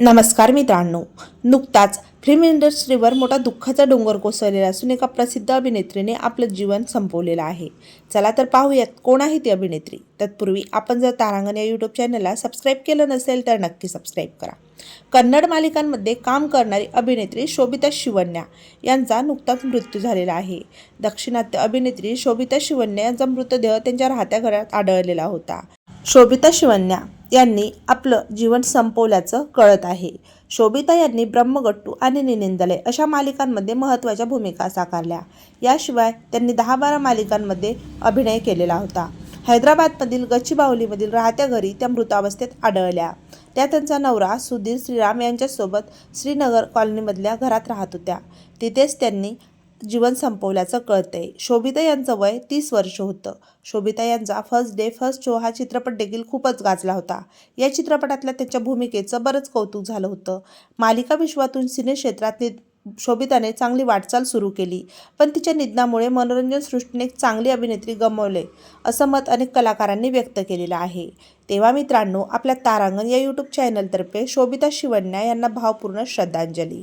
नमस्कार मित्रांनो. नुकताच फिल्म इंडस्ट्रीवर मोठा दुःखाचा डोंगर कोसळलेला असून एका प्रसिद्ध अभिनेत्रीने आपलं जीवन संपवलेलं आहे. चला तर पाहूयात कोण आहे ती अभिनेत्री. तत्पूर्वी आपण जर तारांगण या यूट्यूब चॅनलला सबस्क्राईब केलं नसेल तर नक्की सबस्क्राईब करा. कन्नड मालिकांमध्ये काम करणारी अभिनेत्री शोभिता शिवण्या यांचा नुकताच मृत्यू झालेला आहे. दक्षिणात्य अभिनेत्री शोभिता शिवण्या यांचा मृतदेह त्यांच्या राहत्या घरात आढळलेला होता. शोभिता शिवन्या यांनी आपलं जीवन संपवल्याचं कळत आहे. शोभिता यांनी ब्रह्मगट्टू आणि निनिंदले अशा मालिकांमध्ये महत्त्वाच्या भूमिका साकारल्या. याशिवाय त्यांनी दहा बारा मालिकांमध्ये अभिनय केलेला होता. हैदराबादमधील गच्चीबावलीमधील राहत्या घरी त्या मृतावस्थेत आढळल्या. त्या त्यांचा नवरा सुधीर श्रीराम यांच्यासोबत श्रीनगर कॉलनीमधल्या घरात राहत होत्या. तिथेच त्यांनी जीवन संपवल्याचं कळतंय. शोभिता यांचं वय तीस वर्ष होतं. शोभिता यांचा फर्स्ट डे फर्स्ट शो हा चित्रपट देखील खूपच गाजला होता. या चित्रपटातल्या त्यांच्या भूमिकेचं बरंच कौतुक झालं होतं. मालिका विश्वातून सिनेक्षेत्रातली शोभिताने चांगली वाटचाल सुरू केली पण तिच्या निधनामुळे मनोरंजन सृष्टीने एक चांगली अभिनेत्री गमावले असं मत अनेक कलाकारांनी व्यक्त केलेलं आहे. तेव्हा मित्रांनो आपल्या तारांगण या यूट्यूब चॅनलतर्फे शोभिता शिवण्या यांना भावपूर्ण श्रद्धांजली.